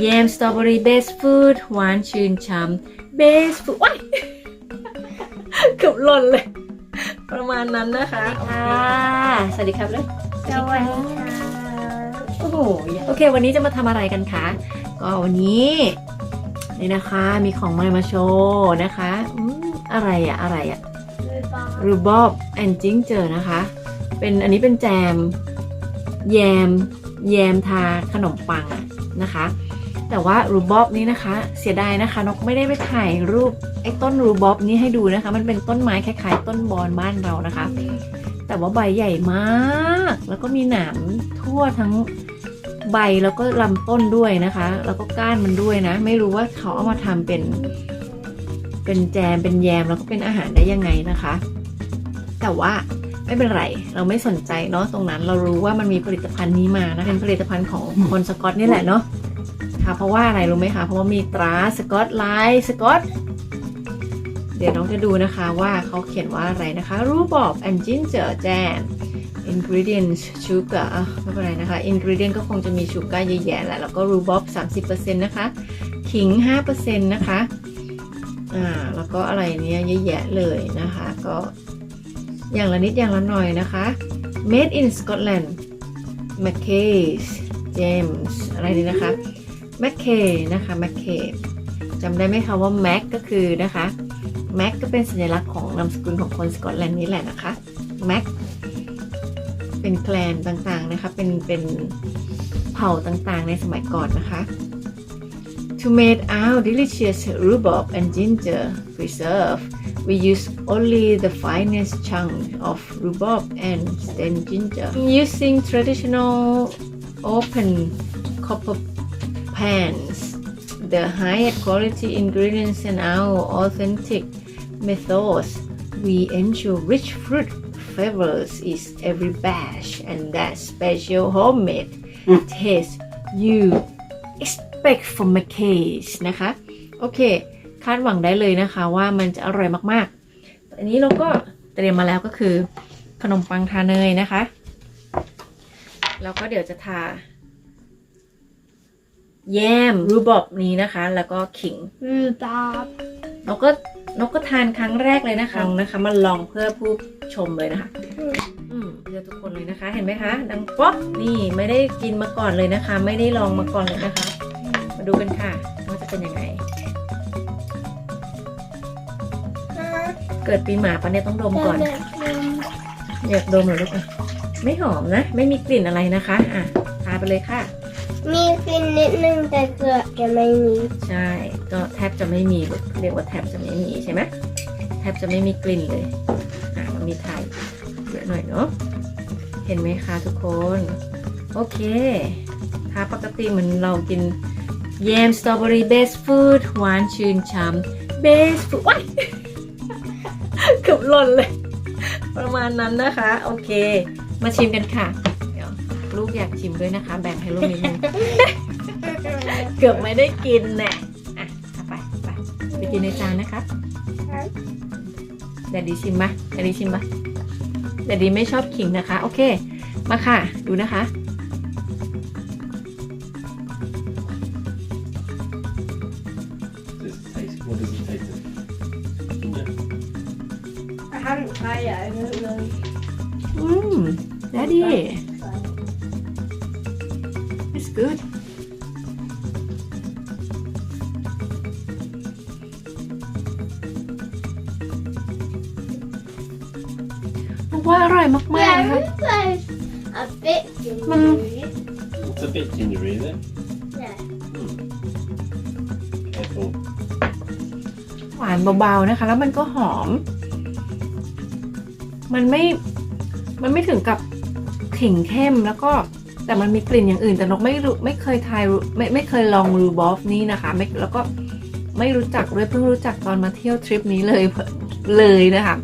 แยมสตรอเบอรี่เบสฟูดหวานชื่นช่ำเบสฟูดว้ายเกือบหล่นเลย ประมาณนั้นนะคะค่ะ สวัสดีครับเลยสวัสดีค่ะโอ้โหโอเค วันนี้จะมาทำอะไรกันคะ ก็วันนี้นี่นะคะมีของมามาโชว์นะคะอืมอะไรอะอะไรอะรูบอบแอนจิงเจอนะคะ เป็นอันนี้เป็นแจม แยม แยมทาขนมปังนะคะ แต่ว่ารูบอบนี้นะคะ เสียดายนะคะนกไม่ได้ไปถ่ายรูปไอ้ต้นรูบอบนี้ให้ดูนะคะ มันเป็นต้นไม้คล้ายๆ ต้นบอนบ้านเรานะคะ แต่ว่าใบใหญ่มาก แล้วก็มีหนามทั่วทั้งใบแล้วก็ลำต้นด้วยนะคะ แล้วก็ก้านมันด้วยนะ ไม่รู้ว่าเขาเอามาทำเป็น เป็นแจมเป็นแยมแล้วก็เป็นอาหารได้ยังไงนะคะ แต่ว่า ไม่เป็นไร เราไม่สนใจเนาะตรงนั้นเรารู้ว่ามันมีผลิตภัณฑ์นี้มานะเป็นผลิตภัณฑ์ของคนสกอตนี่แหละเนาะค่ะเพราะว่าอะไรรู้ไหมคะเพราะว่ามีตราสกอตไลน์สกอตเดี๋ยวน้องจะดูนะคะว่าเขาเขียนว่าอะไรนะคะรูบอบ and ginger jam ingredients sugar อะไม่เป็นไรนะคะ ingredient ก็คงจะมีชูการ์เยอะแยะแหละแล้วก็รูบอบ30%นะคะขิง 5%นะคะอ่าแล้วก็อะไรเนี้ยเยอะแยะเลยนะคะ ก็ อย่างละนิดอย่างละหน่อยนะคะ made in Scotland McKay's James อะไรนี่นะคะ McKay นะคะ McKay จำได้ไหมคะว่า Mac ก็คือนะคะ Mac ก็เป็นสัญลักษณ์ของนามสกุลของคนสกอตแลนด์นี่แหละนะคะ Mac เป็นแคลนต่างๆนะคะ เป็นเป็นเผ่าต่างๆในสมัยก่อนนะคะ To make our delicious rhubarb and ginger preserve, we use only the finest chunk of rhubarb and stem ginger. Using traditional open copper pans, the highest quality ingredients and our authentic methods, we ensure rich fruit flavors is every batch and that special homemade taste you expect from my case นะคะ โอเ คคาดหวังได้เลยนะคะ ว่ามันจะอร่อยมากๆ อันนี้เราก็เตรียมมาแล้วก็คือ ขนมปังทาเนยนะคะ แล้วก็เดี๋ยวจะทา แยมรูบอบนี้นะคะ แล้วก็ขิงรูบอบนกก็นกก็ทานครั้งแรกเลยนะคะนะคะมาลองเพื่อผู้ชมเลยนะคะ อืมเพื่อทุกคนเลยนะคะ เห็นไหมคะ ดังป๊อกนี่ไม่ได้กินมาก่อนเลยนะคะ ไม่ได้ลองมาก่อนเลยนะคะ มาดูกันค่ะว่าจะเป็นยังไง เกิดปีหมาปะเนี่ยต้องดมก่อน อยากดมเหรอลูกอะไม่หอมนะ ไม่มีกลิ่นอะไรนะคะ อะทาไปเลยค่ะ มีกลิ่นนิดนึงแต่เกลือจะไม่มี ใช่ ก็แทบจะไม่มีลูกเรียกว่าแทบจะไม่มีใช่ไหมแทบจะไม่มีกลิ่นเลย อะมันมีไทยเยอะหน่อยเนาะ เห็นไหมคะทุกคน โอเคทาปกติเหมือนเรากินแยมสตรอเบอรี่เบสฟูดหวานชื่นช่ำเบสฟูดว้ายเกือบ หล่นเลย ประมาณนั้นนะคะ โอเค มาชิมกันค่ะ เดี๋ยวลูกอยากชิมด้วยนะคะ แบ่งให้ลูกนิดนึงเกือบไม่ได้กินแน่อะเอาไปไปไปกินในจานนะคะแดดดีชิมปะแดดดีชิมปะแดดดีไม่ชอบขิงนะคะ โอเค มาค่ะ ดูนะคะ มากๆ Yeah, นะคะ it tastes a bit gingery. It's a bit gingery, is it? Yeah. Careful. หวานเบาๆนะคะ แล้วมันก็หอม มันไม่ มันไม่ถึงกับขิงเข้มแล้วก็แต่มันมีกลิ่นอย่างอื่น แต่นกไม่รู้ไม่เคยทายรู้ไม่ไม่เคยลองรูบอฟนี่นะคะไม่แล้วก็ไม่รู้จักด้วยเพิ่งรู้จักตอนมาเที่ยวทริปนี้เลยเลยนะคะ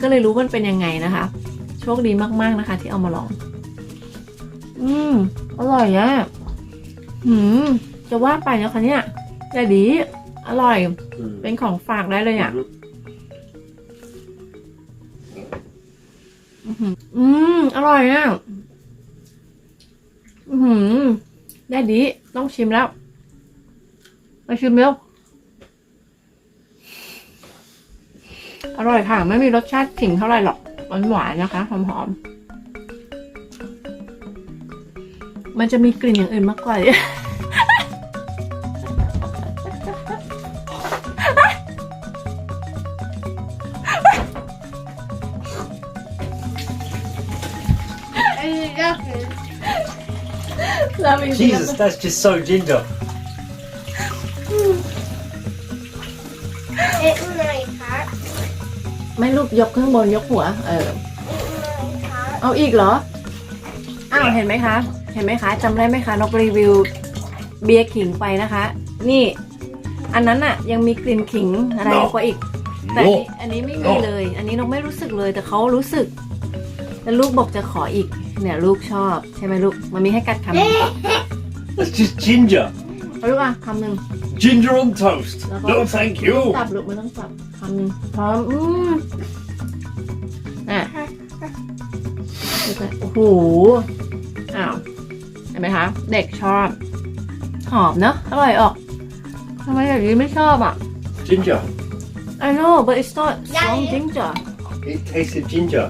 ก็เลยรู้มันเป็นยังไงนะคะ โชคดีมากๆนะคะ ที่เอามาลอง อืมอร่อยอะหืม จะว่าไปนะคะเนี่ยแต่ดี อร่อย Mm. เป็นของฝากได้เลยอะ Mhm. อืมอร่อยอะอือหือได้ดี ต้องชิมแล้วมาชิมเร็วอร่อยค่ะ ไม่มีรสชาติขิงเท่าไหร่หรอกหวานหวานนะคะหอมหอมๆมันจะมีกลิ่นอย่างอื่นมากกว่า เรามี Jesus, that's just so ginger. เอ๊ะหน่อยครับไม่ลูกยกข้างบนยกหัว เออหน่อยครับเอาอีกเหรอ อ้าวเห็นไหมคะ เห็นไหมคะจำได้ไหมคะนกรีวิวเบียร์ขิงไปนะคะ นี่ อันนั้นอะยังมีกลิ่นขิงอะไรกว่าอีก แต่อันนี้ No. อันนี้ไม่มีเลย อันนี้นกไม่รู้สึกเลยแต่เขารู้สึก แล้วลูกบอกจะขออีก เนี่ยลูกชอบ ใช่ไหมลูก มันมีให้กัดคำหนึ่ง That's just ginger. เอาลูกอะคำหนึ่ง Ginger on toast. Love No, it. thank you. สับลูกมันต้องสับคำหนึ่งพร้อมอืมอะโอ้โหอ้าวเห็นไหมคะ เด็กชอบ หอมเนอะอร่อยออกทำไมอย่างนี้ไม่ชอบอะ Ginger. I know but it's not strong ginger It tasted ginger.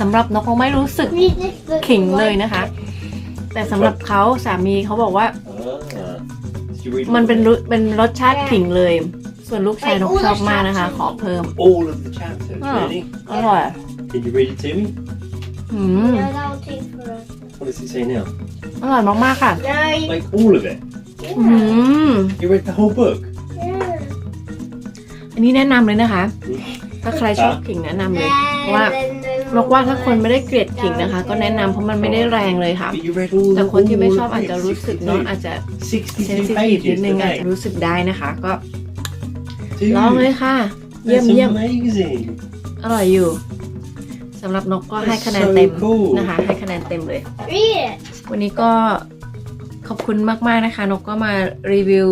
สำหรับนกคงไม่รู้สึกนี่จะคือขิงเลยนะคะ แต่สำหรับเขาสามีเขาบอกว่า Ah. Did you read มัน all เป็น of ร it? สเป็นรสชาติขิงเลย ส่วนลูกชายนกชอบมากนะคะ ขอเพิ่ม all of the chapters, Ah. really? อร่อย Can you read it to me? อืมเดี๋ยวเราทิ้งเพื่อน What does it say now? อร่อยมากๆค่ะเลย Like all of it. อืม You read the whole book. อันนี้แนะนำเลยนะคะ ถ้าใครชอบขิงแนะนำเลย ว่า บอกว่าถ้าคนไม่ได้เกลียดขิงนะคะ ก็แนะนำเพราาะมันไม่ได้แรงเลยค่ะ But you read all แต่ the คนที่ไม่ all ชอบ of อาจ it, จะรู้สึกเนาะอาจจะ62เซนซิ62ทีฟนิ pages ดนึงอาจจะ today. รู้สึกได้นะคะ ก็ Dude, ลองเลยค่ะ เยี่ยม that's เยี่ยม amazing. อร่อยอยู่สำหรับนกก็ให้คะแนน So เต็ม cool. นะคะ ให้คะแนนเต็มเลยรีดวันนี้ก็ขอบคุณมาก ๆ นะคะ นกก็มารีวิว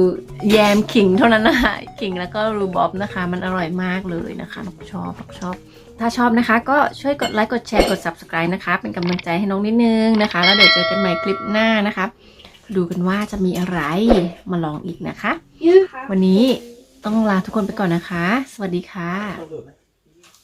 แยมขิงเท่านั้นนะคะขิงแล้วก็รูบอบนะคะ มันอร่อยมากเลยนะคะนกชอบนกชอบ ถ้าชอบนะคะก็ช่วยกดไลค์กดแชร์กด subscribe นะคะ เป็นกำลังใจให้น้องนิดนึงนะคะ แล้วเดี๋ยวเจอกันใหม่คลิปหน้านะคะ ดูกันว่าจะมีอะไรมาลองอีกนะคะยูวันนี้ต้องลาทุกคนไปก่อนนะคะ สวัสดีค่ะ Oh, look.